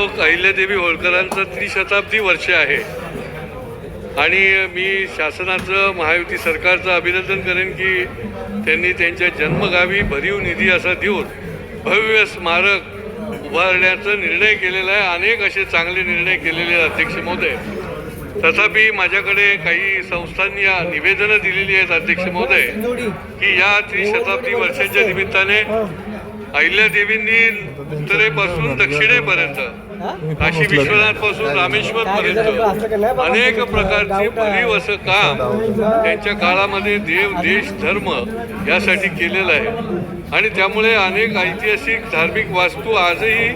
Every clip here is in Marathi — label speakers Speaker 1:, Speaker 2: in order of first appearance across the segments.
Speaker 1: अहिल्यादेवी होळकरांचं त्रिशताब्दी वर्ष आहे. आणि मी शासनाचं महायुती सरकारचं अभिनंदन करेन की त्यांनी त्यांच्या जन्मगावी भरीव निधी असा देऊन भव्य स्मारक उभारण्याचा निर्णय केलेला आहे. अनेक असे चांगले निर्णय केलेले आहेत, अध्यक्ष महोदय. तथापि माझ्याकडे काही संस्थांनी या निवेदनं दिलेली आहेत अध्यक्ष महोदय की या त्रिशताब्दी वर्षाच्या निमित्ताने अहिल्यादेवींनी उत्तरेपासून दक्षिणेपर्यंत काशी विश्वनाथपासून रामेश्वर पर्यंत अनेक प्रकारचे भरीव असं काम त्यांच्या काळामध्ये देव देश धर्म यासाठी केलेलं आहे. आणि त्यामुळे अनेक ऐतिहासिक धार्मिक वास्तू आजही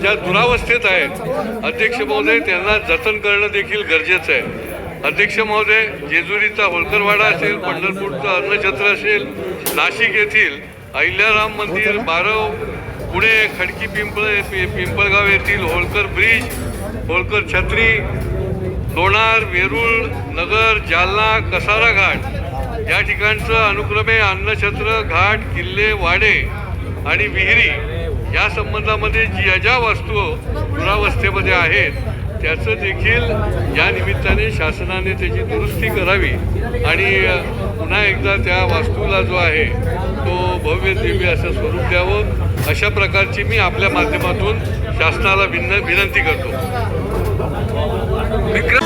Speaker 1: ज्या दुरावस्थेत आहेत अध्यक्ष महोदय त्यांना जतन करणं देखील गरजेचं आहे. अध्यक्ष महोदय जेजुरीचा होलकरवाडा असेल पंढरपूरचं अन्नछत्र असेल नाशिक येथील अहिल्याराम मंदिर बारव पुणे खडकी पिंपळ पिंपळगाव येथील होळकर ब्रिज होळकर छत्री लोणार वेरूळ नगर जालना कसारा घाट या ठिकाणचं अनुक्रमे अन्नछत्र घाट किल्ले वाडे आणि विहिरी या संबंधामध्ये ज्या ज्या वास्तू दुरावस्थेमध्ये आहेत त्याचं देखील या निमित्ताने शासनाने त्याची दुरुस्ती करावी आणि पुन्हा एकदा त्या वास्तू बाजूला जो आहे तो भव्य दिव्य असं स्वरूप द्यावं. अशा प्रकारची मी आपल्या माध्यमातून शासनाला विन विनंती करतो. विक्रम